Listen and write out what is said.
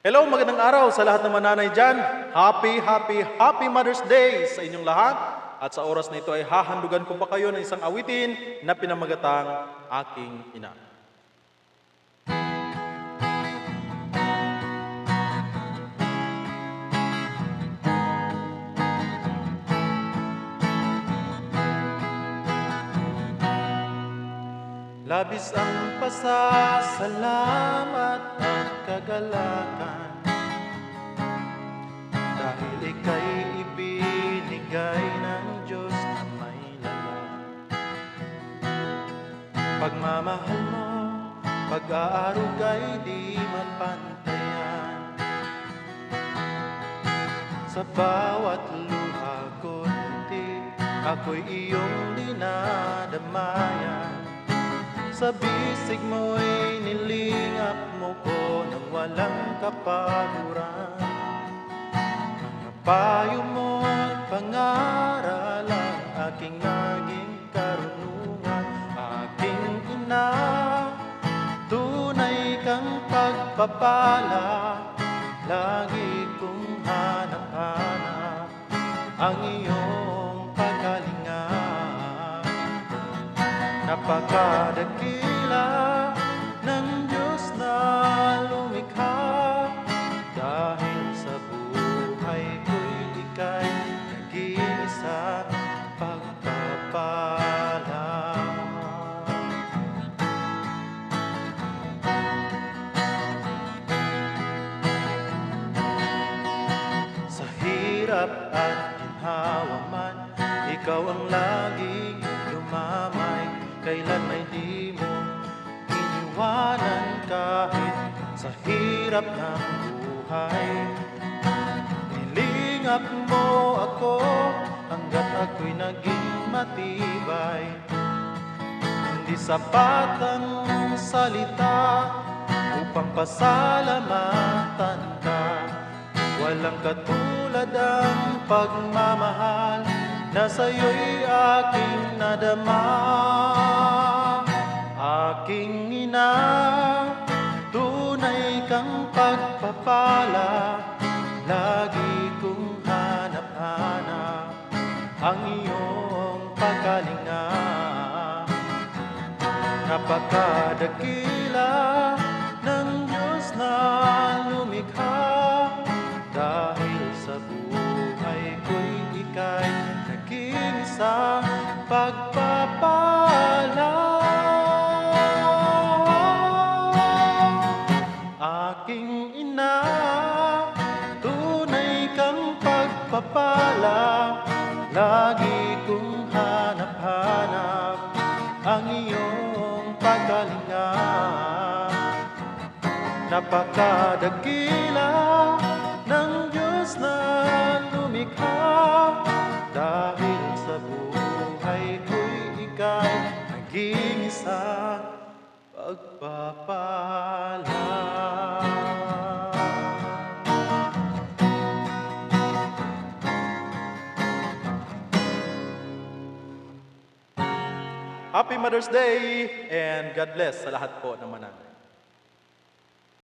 Hello, magandang araw sa lahat ng mananay dyan. Happy, happy, happy Mother's Day sa inyong lahat. At sa oras na ito ay hahandugan ko pa kayo ng isang awitin na pinamagatang Aking Ina. Labis ang pasasalamat at kagalakan. Dahil ika'y ibinigay ng Diyos na may laman. Pagmamahal mo, pag-aarugay di mapantayan. Sa bawat luha ko ako'y iyong dinadamayan sa bisig mo'y nilingap mo ko nang walang kapaguran. Mga payo mo't pangaral ang aking naging karunungan Aking ina, tunay kang pagpapala Lagi kong hanap-hanap ang iyong Napakadakila ng Diyos na lumikha. Dahil sa buhay ko'y ika'y nag-iisa pagpapala Sa hirap at ginhawa man Ikaw ang laging lumamay Kailan may di mo iniwanan Kahit sa hirap ng buhay. Nilingap mo ako Hanggat ako'y naging matibay. Hindi sapat ang salita Upang pasalamatan ka. Walang katulad ang pagmamahal Na sa'yo'y aking nadama Aking ina Tunay kang pagpapala. Lagi kong hanap-hanap Ang iyong pagkalinga. Napakadakila ng Diyos na lumikha Dahil sa buhay ko'y ika'y naging isang pagpapala pagpapala Lagi kong hanap-hanap ang iyong pagalinga Napakadakila ng Diyos na lumikha Dahil sa buhay ko'y ika'y naging isang pagpapala Happy Mother's Day and God bless sa lahat po ng mananay.